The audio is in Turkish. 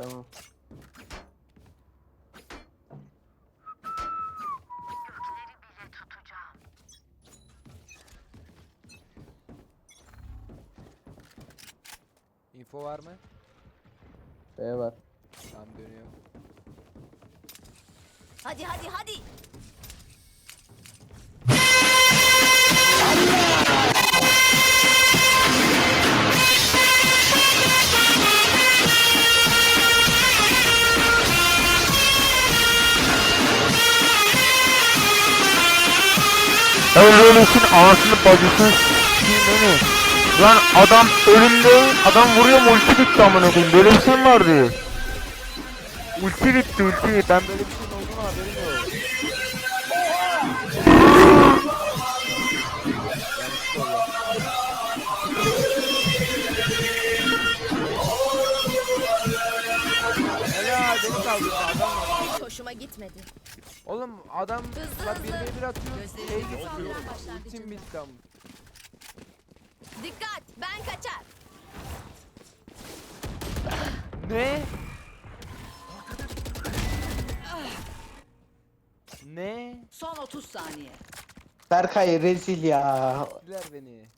Tamam. Info var mı? B var. Tamam dönüyorum. Hadi hadi hadi. Öyleylesin anasını bacısını s**eyim. Lan adam ölümde adam vuruyor mu ulti bitti amına koyayım böyle bir şey mi vardı? Ulti bitti ulti ben böyle bir şeyin olduğunu haberim yok. Helal beni kaldırdı adam var. Hoşuma gitmedi. Oğlum adam Hızlı, bak hızlı. bir bir atıyor. Şey getiriyor. Ultim bitti ama. Dikkat ben kaçar. Ne? Ne? Son 30 saniye. Berkay rezil ya. Diler beni.